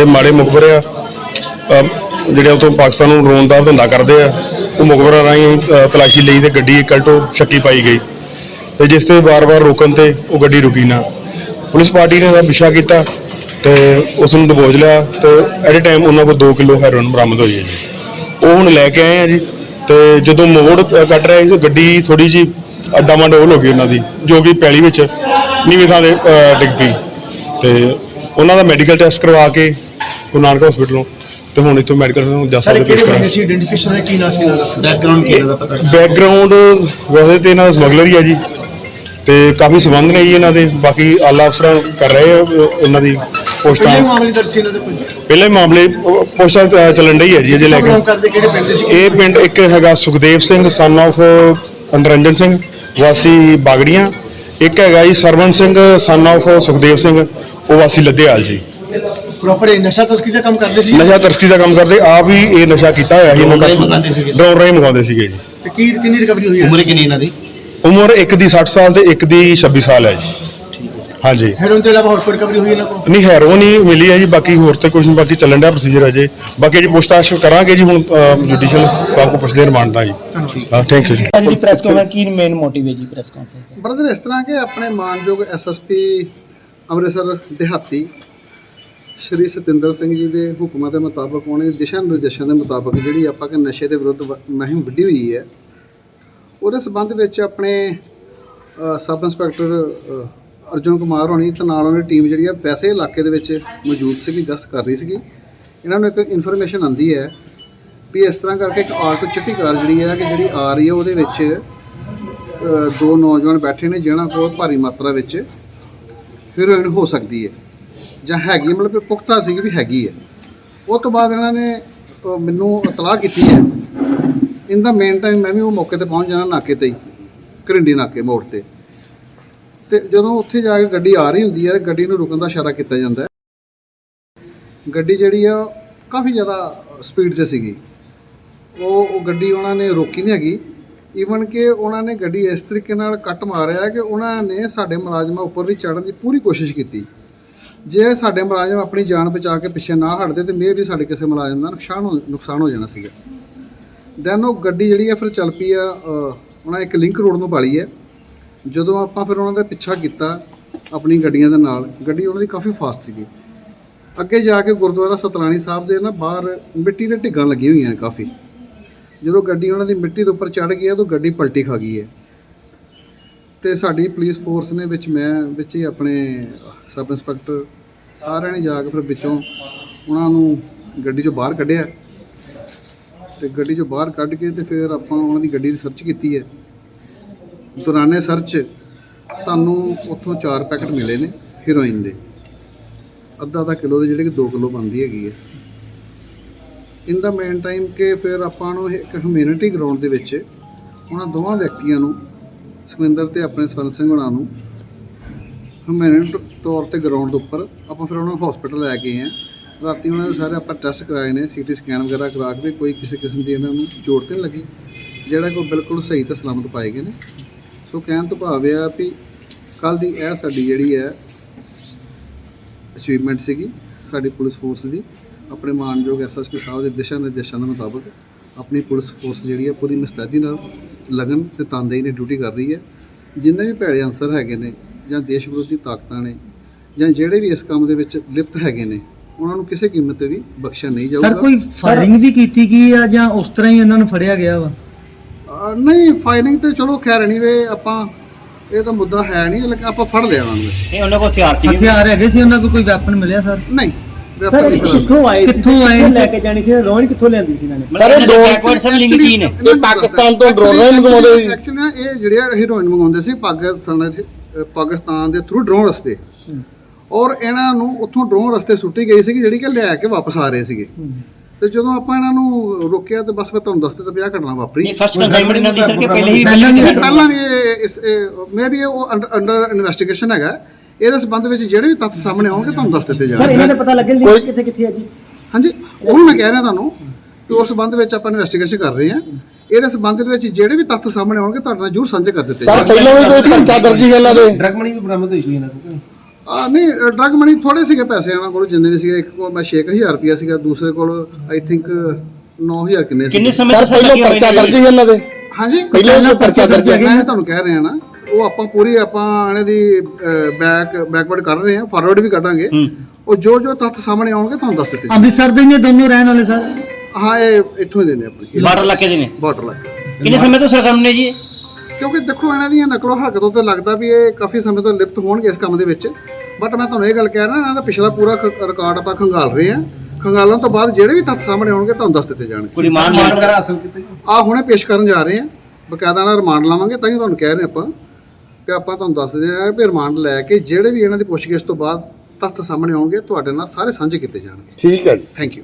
ਜਿਹੜੇ ਮਾੜੇ ਮੁਖਬਰ ਆ ਜਿਹੜੇ ਉਤੋਂ ਪਾਕਿਸਤਾਨ ਨੂੰ ਰੋਣ ਦਾ ਧੰਦਾ ਕਰਦੇ ਆ ਉਹ ਮੁਖਬਰਾਂ ਰਾਹੀਂ ਤਲਾਸ਼ੀ ਲਈ ਤੇ ਗੱਡੀ ਇੱਕ ਅਲਟੋ ਸ਼ੱਕੀ ਪਾਈ ਗਈ। ਤੇ ਜਿਸ ਤੇ ਵਾਰ-ਵਾਰ ਰੋਕਣ ਤੇ ਉਹ ਗੱਡੀ ਰੁਕੀ ਨਾ। ਪੁਲਿਸ ਪਾਰਟੀ ਨੇ ਇਹਦਾ ਵਿਸ਼ਾ ਕੀਤਾ ਤੇ ਉਸ ਨੂੰ ਦਬੋਚ ਲਿਆ ਤੇ ਐਟ ਅ ਟਾਈਮ ਉਹਨਾਂ ਕੋਲ 2 ਕਿਲੋ ਹੈਰੋਇਨ ਬਰਾਮਦ ਹੋਈ ਹੈ ਜੀ। ਉਹ ਹੁਣ ਲੈ ਕੇ ਆਏ ਆ ਜੀ ਤੇ ਜਦੋਂ ਮੋੜ ਕੱਟ ਰਹੇ ਸੀ ਗੱਡੀ ਥੋੜੀ ਜੀ ਅੱਡਾ ਮੰਡੋਲ ਹੋ ਗਈ ਉਹਨਾਂ ਦੀ ਜੋ ਕਿ ਪੈਲੀ ਵਿੱਚ ਨੀਵੀਂ ਥਾਂ ਦੇ ਅ, ਡਿੱਗ ਪਈ। ਤੇ ਉਹਨਾਂ ਦਾ ਮੈਡੀਕਲ ਟੈਸਟ ਕਰਵਾ ਕੇ ਗੁਰੂ ਨਾਨਕ ਹਸਪੀਟਲੋਂ ਤੇ ਹੁਣ ਇੱਥੋਂ ਮੈਡੀਕਲ ਨੂੰ ਜਾ ਸਰ ਸਕਦੇ ਕਿਹੜੇ ਪੇਸ਼ ਬੰਦੇ ਕਰਾਂ ਸੀ? ਆਇਡੈਂਟੀਫਿਕੇਸ਼ਨ ਹੈ ਕੀ ਨਾਮ ਸੀ ਬੈਕਗ੍ਰਾਉਂਡ ਕੀ ਇਹਦਾ ਪਤਾ? ਬੈਕਗ੍ਰਾਉਂਡ ਵੈਸੇ ਤੇ ਇਹਨਾਂ ਦਾ ਸਮਗਲਰ ਹੀ ਆ ਜੀ। ਤੇ ਕਾਫੀ ਸੰਬੰਧ ਨੇ ਜੀ ਇਹਨਾਂ ਦੇ। ਬਾਕੀ ਆਲਾ ਅਫਸਰਾਂ ਕਰ ਰਹੇ ਆ ਇਹਨਾਂ ਦੀ ਪੋਸਟਾਂ। ਪਹਿਲੇ ਮਾਮਲੇ ਦਰਜ ਸੀ ਇਹਨਾਂ ਦੇ ਕੋਈ? ਪਹਿਲੇ ਮਾਮਲੇ ਪੋਸਟਾਂ ਚੱਲਣ ਡਈ ਹੈ ਜੀ ਅਜੇ ਲੈ ਕੇ। ਕੰਮ ਕਰਦੇ ਕਿਹੜੇ ਪਿੰਡ ਦੇ ਸੀ? ਇਹ ਪਿੰਡ ਇੱਕ ਹੈਗਾ ਸੁਖਦੇਵ ਸਿੰਘ ਸਨ of ਨਰਿੰਜਨ ਸਿੰਘ ਵਾਸੀ ਬਾਗੜੀਆਂ। ਇੱਕ ਹੈਗਾ ਜੀ ਸਰਵਨ ਸਿੰਘ ਸਨ of ਸੁਖਦੇਵ ਸਿੰਘ ਉਹ ਵਾਸੀ ਲੱਦੇਵਾਲ ਜੀ। ਪ੍ਰੋਪਰ ਨਸ਼ਾ ਤਸਕਰੀ ਦਾ ਕੰਮ ਕਰਦੇ ਸੀ? ਨਸ਼ਾ ਤਸਕਰੀ ਦਾ ਕੰਮ ਕਰਦੇ ਆਪ ਹੀ ਇਹ ਨਸ਼ਾ ਕੀਤਾ ਹੋਇਆ ਸੀ ਇਹਨਾਂ ਡਰੋਨ ਰਾਹੀਂ ਮੰਗਾਉਂਦੇ ਸੀਗੇ। ਡਰੋਨ ਰਾਹੀਂ ਮੰਗਾਉਂਦੇ ਸੀਗੇ ਜੀ। ਤੇ ਕੀ ਕਿੰਨੀ ਰਿਕਵਰੀ ਹੋਈ ਹੈ? ਉਮਰ ਕਿੰਨੀ ਇਹਨਾਂ ਦੀ? ਉਮਰ ਇੱਕ ਦੀ 60 ਸਾਲ ਤੇ ਇੱਕ ਦੀ 26 ਸਾਲ ਹੈ ਜੀ। ਹਾਂਜੀ। ਹੈਰੋਇਨ ਤੋਂ ਇਲਾਵਾ ਹੋਰ ਕੋਈ ਰਿਕਵਰੀ ਹੋਈ ਇਹਨਾਂ ਕੋਲ? ਨਹੀਂ ਹੈਰੋਨ ਹੀ ਮਿਲੀ ਹੈ ਜੀ ਬਾਕੀ ਹੋਰ ਤੇ ਕੁਝ ਨਹੀਂ ਬਾਕੀ ਚੱਲਣ ਡਿਆ ਪ੍ਰੋਸੀਜਰ ਅਜੇ। ਬਾਕੀ ਜੀ ਪੁੱਛਤਾਛ ਕਰਾਂਗੇ ਜੀ ਹੁਣ ਜੁਡੀਸ਼ੀਅਲ ਸਾਹਿਬ ਕੋ ਪੁੱਛਦੇ ਰਿਮਾਂਡ ਦਾ ਜੀ। ਹਾਂ ਥੈਂਕ ਯੂ ਜੀ। ਜਿਹੜੀ ਪ੍ਰੈਸ ਕਾਨਫਰੰਸ ਕੀ ਮੇਨ ਮੋਟਿਵ ਹੈ ਜੀ ਪ੍ਰੈਸ ਕਾਨਫਰੰਸ ਬ੍ਰਦਰ ਇਸ ਤਰ੍ਹਾਂ ਕਿ ਆਪਣੇ ਮਾਨਯੋਗ ਐਸਐਸਪੀ ਅੰਮ੍ਰਿਤਸਰ ਦਿਹਾਤੀ ਸ਼੍ਰੀ ਸਤਿੰਦਰ ਸਿੰਘ ਜੀ ਦੇ ਹੁਕਮਾਂ ਦੇ ਮੁਤਾਬਕ ਉਹਨਾਂ ਉਹਨੇ ਦਿਸ਼ਾ ਨਿਰਦੇਸ਼ਾਂ ਦੇ ਮੁਤਾਬਕ ਜਿਹੜੀ ਆਪਾਂ ਕਿ ਨਸ਼ੇ ਦੇ ਵਿਰੁੱਧ ਵ- ਮੁਹਿੰਮ ਵਿੱਢੀ ਹੋਈ ਹੈ, ਉਹਦੇ ਸਬੰਧ ਵਿੱਚ ਆਪਣੇ ਸਬ ਇੰਸਪੈਕਟਰ ਅਰਜੁਨ ਕੁਮਾਰ ਹੋਣੀ ਤੇ ਨਾਲ ਉਹਦੀ ਟੀਮ ਜਿਹੜੀ ਆ ਵੈਸੇ ਇਲਾਕੇ ਦੇ ਵਿੱਚ ਮੌਜੂਦ ਸੀਗੀ, ਗਸ਼ਤ ਕਰ ਰਹੀ ਸੀਗੀ। ਇਹਨਾਂ ਨੂੰ ਇੱਕ ਇਨਫੋਰਮੇਸ਼ਨ ਆਂਦੀ ਹੈ ਵੀ ਇਸ ਤਰ੍ਹਾਂ ਕਰਕੇ ਇੱਕ ਆਟੋ ਚਿੱਟੀ ਕਾਰ ਜਿਹੜੀ ਹੈ ਕਿ ਜਿਹੜੀ ਆ ਰਹੀ ਹੈ ਉਹਦੇ ਵਿੱਚ ਦੋ ਨੌਜਵਾਨ ਬੈਠੇ ਨੇ ਜਿਹਨਾਂ ਕੋਲ ਭਾਰੀ ਮਾਤਰਾ ਵਿੱਚ ਹੀਰੋਇਨ ਹੋ ਸਕਦੀ ਹੈ। ਜਾਂ ਹੈਗੀ ਮਤਲਬ ਕਿ ਪੁਖਤਾ ਸੀ ਵੀ ਹੈਗੀ ਹੈ ਉਹ ਤੋਂ ਬਾਅਦ ਇਹਨਾਂ ਨੇ ਅ, ਮੈਨੂੰ ਇਤਲਾਹ ਕੀਤੀ ਹੈ। ਇਹਦਾ ਮੇਨ ਟਾਈਮ ਮੈਂ ਵੀ ਉਹ ਮੌਕੇ ਤੇ ਪਹੁੰਚ ਜਾਣਾ ਨਾਕੇ ਤੇ ਹੀ ਘਰਿੰਡੀ ਨਾਕੇ ਮੋੜ ਤੇ। ਤੇ ਜਦੋਂ ਉੱਥੇ ਜਾ ਕੇ ਗੱਡੀ ਆ ਰਹੀ ਹੁੰਦੀ ਹੈ ਗੱਡੀ ਨੂੰ ਰੁਕਣ ਦਾ ਇਸ਼ਾਰਾ ਕੀਤਾ ਜਾਂਦਾ ਹੈ। ਗੱਡੀ ਜਿਹੜੀ ਆ ਉਹ ਕਾਫੀ ਜ਼ਿਆਦਾ ਸਪੀਡ 'ਤੇ ਸੀਗੀ। ਉਹ ਉਹ ਗੱਡੀ ਉਹਨਾਂ ਨੇ ਰੋਕੀ ਨਹੀਂ ਹੈਗੀ। ਈਵਨ ਕਿ ਉਹਨਾਂ ਨੇ ਗੱਡੀ ਇਸ ਤਰੀਕੇ ਨਾਲ ਕੱਟ ਮਾਰਿਆ ਕਿ ਉਹਨਾਂ ਨੇ ਸਾਡੇ ਮੁਲਾਜ਼ਮਾਂ ਉੱਪਰ ਵੀ ਚੜ੍ਹਨ ਦੀ ਪੂਰੀ ਕੋਸ਼ਿਸ਼ ਕੀਤੀ। ਜੇ ਸਾਡੇ ਮੁਲਾਜ਼ਮ ਆਪਣੀ ਜਾਨ ਬਚਾ ਕੇ ਪਿੱਛੇ ਨਾ ਹਟਦੇ ਤੇ ਮੇ ਵੀ ਸਾਡੇ ਕਿਸੇ ਮੁਲਾਜ਼ਮ ਦਾ ਨੁਕਸਾਨ ਹੋ ਨੁਕਸਾਨ ਹੋ ਜਾਣਾ ਸੀਗਾ। ਦੈਨ ਉਹ ਗੱਡੀ ਜਿਹੜੀ ਆ ਫਿਰ ਚੱਲ ਪਈ ਆ ਉਹਨਾਂ ਇੱਕ ਲਿੰਕ ਰੋਡ ਨੂੰ ਪਾਲੀ ਹੈ ਜਦੋਂ ਆਪਾਂ ਫਿਰ ਉਹਨਾਂ ਦਾ ਪਿੱਛਾ ਕੀਤਾ ਆਪਣੀ ਗੱਡੀਆਂ ਦੇ ਨਾਲ, ਗੱਡੀ ਉਹਨਾਂ ਦੀ ਕਾਫੀ ਫਾਸਟ ਸੀਗੀ। ਅੱਗੇ ਜਾ ਕੇ ਗੁਰਦੁਆਰਾ ਸਤਲਾਣੀ ਸਾਹਿਬ ਦੇ ਨਾ ਬਾਹਰ ਮਿੱਟੀ ਦੇ ਢਿੱਗਾਂ ਲੱਗੀਆਂ ਹੋਈਆਂ ਕਾਫੀ। ਜਦੋਂ ਗੱਡੀ ਉਹਨਾਂ ਦੀ ਮਿੱਟੀ ਦੇ ਉੱਪਰ ਚੜ ਗਈ ਹੈ ਤਾਂ ਗੱਡੀ ਪਲਟੀ ਖਾ ਗਈ ਹੈ। ਤੇ ਸਾਡੀ ਪੁਲਿਸ ਫੋਰਸ ਨੇ ਵਿੱਚ ਮੈਂ, ਵਿੱਚ ਹੀ ਆਪਣੇ ਸਬ ਇੰਸਪੈਕਟਰ ਸਾਰਿਆਂ ਨੇ ਜਾ ਕੇ ਫਿਰ ਵਿੱਚੋਂ ਉਹਨਾਂ ਨੂੰ ਗੱਡੀ ਚੋਂ ਬਾਹਰ ਕੱਢਿਆ। ਤੇ ਗੱਡੀ ਚੋਂ ਬਾਹਰ ਕੱਢ ਕੇ ਤੇ ਫਿਰ ਆਪਾਂ ਉਹਨਾਂ ਦੀ ਗੱਡੀ ਦੀ ਸਰਚ ਕੀਤੀ ਹੈ। ਦੌਰਾਨੇ ਸਰਚ ਸਾਨੂੰ ਉੱਥੋਂ 4 ਪੈਕਟ ਮਿਲੇ ਨੇ ਹੀਰੋਇਨ ਦੇ। ਅੱਧਾ ਅੱਧਾ ਕਿਲੋ ਦੇ ਜਿਹੜੇ ਕਿ 2 ਕਿਲੋ ਬਣਦੀ ਹੈਗੀ ਹੈ। ਇਨ ਦਾ ਮੇਨ ਟਾਈਮ ਕਿ ਫਿਰ ਆਪਾਂ ਨੂੰ ਇੱਕ ਕਮਿਊਨਿਟੀ ਗਰਾਊਂਡ ਦੇ ਵਿੱਚ ਉਹਨਾਂ ਦੋਵਾਂ ਵਿਅਕਤੀਆਂ ਨੂੰ ਸੁਖਵਿੰਦਰ ਤੇ ਆਪਣੇ ਸਵਰਨ ਸਿੰਘ ਹੋਣਾ ਨੂੰ ਹਮਿਊਨਿਟੀ ਤੌਰ ਤੇ ਗਰਾਊਂਡ ਦੇ ਉੱਪਰ ਆਪਾਂ ਫਿਰ ਉਹਨਾਂ ਨੂੰ ਹਸਪੀਟਲ ਲੈ ਕੇ ਆਏ ਹਾਂ। ਰਾਤੀ ਉਹਨਾਂ ਦੇ ਸਾਰੇ ਆਪਾਂ ਟੈਸਟ ਕਰਾਏ ਨੇ ਸੀਟੀ ਸਕੈਨ ਵਗੈਰਾ ਕਰਾ ਕੇ ਕੋਈ ਕਿਸੇ ਕਿਸਮ ਦੀ ਇਹਨਾਂ ਨੂੰ ਚੋਟ ਤੇ ਨਹੀਂ ਲੱਗੀ, ਜਿਹੜਾ ਕੋਈ ਬਿਲਕੁਲ ਸਹੀ ਤੇ ਸਲਾਮਤ ਪਾਏ ਗਏ ਨੇ। ਸੋ ਕਹਿਣ ਤੋਂ ਭਾਵ ਇਹ ਆ ਵੀ ਕੱਲ ਦੀ ਇਹ ਸਾਡੀ ਜਿਹੜੀ ਹੈ ਅਚੀਵਮੈਂਟ ਸੀਗੀ, ਸਾਡੀ ਪੁਲਿਸ ਫੋਰਸ ਦੀ, ਆਪਣੇ ਮਾਨਯੋਗ ਐਸਐਸਪੀ ਸਾਹਿਬ ਦੇ ਦਿਸ਼ਾ ਨਿਰਦੇਸ਼ਾਂ ਦੇ ਮੁਤਾਬਕ ਆਪਣੀ ਪੁਲਿਸ ਫੋਰਸ ਜਿਹੜੀ ਹੈ ਪੂਰੀ ਮੁਸਤੈਦੀ ਨਾਲ ਲਗਨ ਤੇ ਤਨਦੇਹੀ ਨਾਲ ਡਿਊਟੀ ਕਰ ਰਹੀ ਹੈ। ਜਿੰਨੇ ਵੀ ਭੈੜੇ ਅਨਸਰ ਹੈਗੇ ਨੇ ਜਾਂ ਦੇਸ਼ ਵਿਰੋਧੀ ਤਾਕਤਾਂ ਨੇ ਜਾਂ ਜਿਹੜੇ ਵੀ ਇਸ ਕੰਮ ਦੇ ਵਿੱਚ ਲਿਪਤ ਹੈਗੇ ਨੇ ਉਹਨਾਂ ਨੂੰ ਕਿਸੇ ਕੀਮਤ ਤੇ ਵੀ ਬਖਸ਼ਿਆ ਨਹੀਂ ਜਾਊਗਾ। ਸਰ ਕੋਈ ਫਾਇਰਿੰਗ ਵੀ ਕੀਤੀ ਗਈ ਆ ਜਾਂ ਉਸ ਤਰ੍ਹਾਂ ਹੀ ਇਹਨਾਂ ਨੂੰ ਫੜਿਆ ਗਿਆ ਵਾ? ਨਹੀਂ ਫਾਇਰਿੰਗ ਤੇ ਚਲੋ ਖੈਰ ਐਨੀਵੇ ਆਪਾਂ ਇਹ ਤਾਂ ਮੁੱਦਾ ਹੈ ਨਹੀਂ ਲੇਕਿਨ ਆਪਾਂ ਫੜ ਲਿਆ ਉਹਨਾਂ ਨੂੰ। ਨਹੀਂ ਉਹਨਾਂ ਕੋਲ ਹਥਿਆਰ ਸੀ ਹਥਿਆਰ ਹੈਗੇ ਸੀ ਉਹਨਾਂ ਕੋਲ ਕੋਈ ਵੈਪਨ ਮਿਲਿਆ ਸਰ ਨਹੀਂ। ਨਹੀਂ ਫਿਲਹਾਲ। ਕਿੱਥੋਂ ਆਏ ਸੀ? ਕਿੱਥੋਂ ਆਏ ਲੈ ਕੇ ਜਾਣੀ ਸੀ? ਰੋਣ ਕਿੱਥੋਂ ਲਿਆਂਦੀ ਸੀ ਇਹਨਾਂ ਨੇ? ਸਰ ਇਹ ਦੋ ਬੈਕਵਰਡ ਸਭ ਲਿੰਕ ਕੀ ਨੇ ਇਹ ਪਾਕਿਸਤਾਨ ਤੋਂ ਡਰੋਨ ਮੰਗਵਾਉਂਦੇ ਸੀ। ਐਕਚੁਅਲੀ ਇਹ ਜਿਹੜੇ ਹੀਰੋਇਨ ਮੰਗਵਾਉਂਦੇ ਸੀ ਪਾਕਿਸਤਾਨ ਚ- ਅਹ ਪਾਕਿਸਤਾਨ ਦੇ ਥਰੂ ਡਰੋਨ ਰਸਤੇ। ਔਰ ਇਹਨਾਂ ਨੂੰ ਉੱਥੋਂ ਡਰੋਨ ਰਸਤੇ ਸੁੱਟੀ ਗਈ ਸੀ ਜਿਹੜੀ ਕਿ ਲਿਆ ਕੇ ਵਾਪਸ ਆ ਰਹੇ ਸੀਗੇ। ਤੇ ਜਦੋਂ ਆਪਾਂ ਇਹਨਾਂ ਨੂੰ ਰੋਕਿਆ ਤੇ ਬਸ ਮੈਂ ਤੁਹਾਨੂੰ ਦੱਸਦੇ ਤਾਂ ਵਿਆਹ ਘਟਨਾ ਵਾਪਰੀ। ਨਹੀਂ ਫਸਟ ਕਨਸਾਈਨਮੈਂਟ ਇਹਨਾਂ ਦੀ ਸਰ ਕਿ ਪਹਿਲੇ ਹੀ ਪਹਿਲਾਂ ਵੀ ਇਹ ਪਹਿਲਾਂ ਵੀ ਇਹ ਇਸ ਮੇ ਵੀ ਉਹ ਅੰਡਰ ਇਨਵੈਸਟੀਗੇਸ਼ਨ ਹੈਗਾ। ਇਹਦੇ ਸੰਬੰਧ ਵਿੱਚ ਜਿਹੜੇ ਵੀ ਤੱਥ ਸਾਹਮਣੇ ਆਉਣਗੇ ਤੁਹਾਨੂੰ ਦੱਸ ਦਿੱਤੇ ਸਰ ਜਾਣਗੇ। ਇਹਨਾਂ ਨੇ ਪਤਾ ਲੱਗਿਆ ਲਿੰਕ ਕਿੱਥੇ ਕਿੱਥੇ ਹੈ ਜੀ? ਹਾਂਜੀ ਉਹ ਮੈਂ ਕਹਿ ਰਿਹਾ ਤੁਹਾਨੂੰ ਕਿ ਉਸ ਸੰਬੰਧ ਵਿੱਚ ਆਪਾਂ ਇਨਵੈਸਟੀਗੇਸ਼ਨ ਕਰ ਰਹੇ ਹਾਂ। ਇਹਦੇ ਸੰਬੰਧ ਵਿੱਚ ਜਿਹੜੇ ਵੀ ਤੱਥ ਸਾਹਮਣੇ ਆਉਣਗੇ ਤੁਹਾਡੇ ਨਾਲ ਜ਼ਰੂਰ ਸਾਂਝੇ ਕਰ ਦਿੱਤੇ ਸਰ ਜਾਣਗੇ। ਪਹਿਲਾਂ ਵੀ ਕੋਈ ਪਰਚਾ ਦਰਜ ਇਹਨਾਂ ਦੇ? ਡਰਗ ਮਣੀ ਵੀ ਬਰਾਮਦ ਹੋਈ ਸੀ ਇਹਨਾਂ ਕੋਲ। ਆ ਨਹੀਂ ਡਰਗ ਮਨੀ ਥੋੜੇ ਸੀਗੇ ਪੈਸੇ ਇਹਨਾਂ ਕੋਲ ਜਿੰਨੇ ਵੀ ਸੀਗੇ ਇੱਕ ਕੋਲ ਮੈਂ 6000 ਰੁਪਇਆ ਸੀਗਾ ਦੂਸਰੇ ਕੋਲ ਆਈ ਥਿੰਕ 9000 ਕਿੰਨੇ ਸੀ ਕਿੰਨੇ ਸਮੇਂ ਸਰ ਤੋਂ ਪਹਿਲਾਂ ਪਰਚਾ ਦਰਜ ਇਹਨਾਂ ਦੇ? ਹਾਂਜੀ ਪਹਿਲਾਂ ਇਹਨਾਂ ਪਰਚਾ ਦਰਜ ਹੈ। ਮੈਂ ਤੁਹਾਨੂੰ ਕਹਿ ਰਿਹਾ ਨਾ ਉਹ ਆਪਾਂ ਪੂਰੀ ਆਪਾਂ ਇਹਨਾਂ ਦੀ ਬੈਕ ਬੈਕਵਰਡ ਕਰ ਰਹੇ ਹਾਂ ਫਾਰਵਰਡ ਵੀ ਕੱਢਾਂਗੇ। ਉਹ ਜੋ ਜੋ ਤੱਥ ਸਾਹਮਣੇ ਆਉਣਗੇ ਤੁਹਾਨੂੰ ਦੱਸ ਦਿੱਤੇ ਅੰਮ੍ਰਿਤਸਰ ਦੇ ਨੇ ਦੋਨੋਂ ਰਹਿਣ ਵਾਲੇ ਸਰ। ਹਾਂ ਇਹ ਇੱਥੋਂ ਹੀ ਦੇ ਨੇ ਆਪਣੇ। ਬਾਰਡਰ ਇਲਾਕੇ ਦੇ ਨੇ? ਬਾਰਡਰ ਲੱਗ ਕਿੰਨੇ ਸਮੇਂ ਤੋਂ ਸਰਗਰਮ ਨੇ ਜੀ? ਕਿਉਂਕਿ ਦੇਖੋ ਇਹਨਾਂ ਦੀਆਂ ਨਕਲੋ ਹਰਕਤੋਂ ਤੇ ਲੱਗਦਾ ਵੀ ਇਹ ਕਾਫੀ ਸਮੇਂ ਤੋਂ ਲਿਪਤ ਹੋਣਗੇ ਇਸ ਕੰਮ ਦੇ ਵਿੱਚ। ਬਟ ਮੈਂ ਤੁਹਾਨੂੰ ਇਹ ਗੱਲ ਕਹਿ ਰਿਹਾ ਇਹਨਾਂ ਦਾ ਪਿਛਲਾ ਪੂਰਾ ਰਿਕਾਰਡ ਆਪਾਂ ਖੰਗਾਲ ਰਹੇ ਹਾਂ। ਖੰਗਾਲਣ ਤੋਂ ਬਾਅਦ ਜਿਹੜੇ ਵੀ ਤੱਥ ਸਾਹਮਣੇ ਆਉਣਗੇ ਤੁਹਾਨੂੰ ਦੱਸ ਦਿੱਤੇ ਜਾਣਗੇ। ਕੋਈ ਰਿਮਾਂਡ ਵਗੈਰਾ ਆ ਹੁਣੇ ਪੇਸ਼ ਕਰਨ ਜਾ ਰਹੇ ਹਾਂ। ਬਕਾਇਦਾ ਨਾਲ ਰਿਮਾਂਡ ਲਾਵਾਂਗੇ ਤਾਂ ਹੀ ਤੁਹਾਨੂੰ ਕਹਿ ਰਹੇ ਆਪਾਂ। ਕਿ ਆਪਾਂ ਤੁਹਾਨੂੰ ਦੱਸ ਦਿੰਦੇ ਹਾਂ ਕਿ ਰਿਮਾਂਡ ਲੈ ਕੇ ਜਿਹੜੇ ਵੀ ਇਹਨਾਂ ਦੀ ਪੁੱਛਗਿੱਛ ਤੋਂ ਬਾਅਦ ਤੱਥ ਸਾਹਮਣੇ ਆਉਣਗੇ ਤੁਹਾਡੇ ਨਾਲ ਸਾਰੇ ਸਾਂਝੇ ਕੀਤੇ ਜਾਣਗੇ। ਠੀਕ ਹੈ ਜੀ। Thank you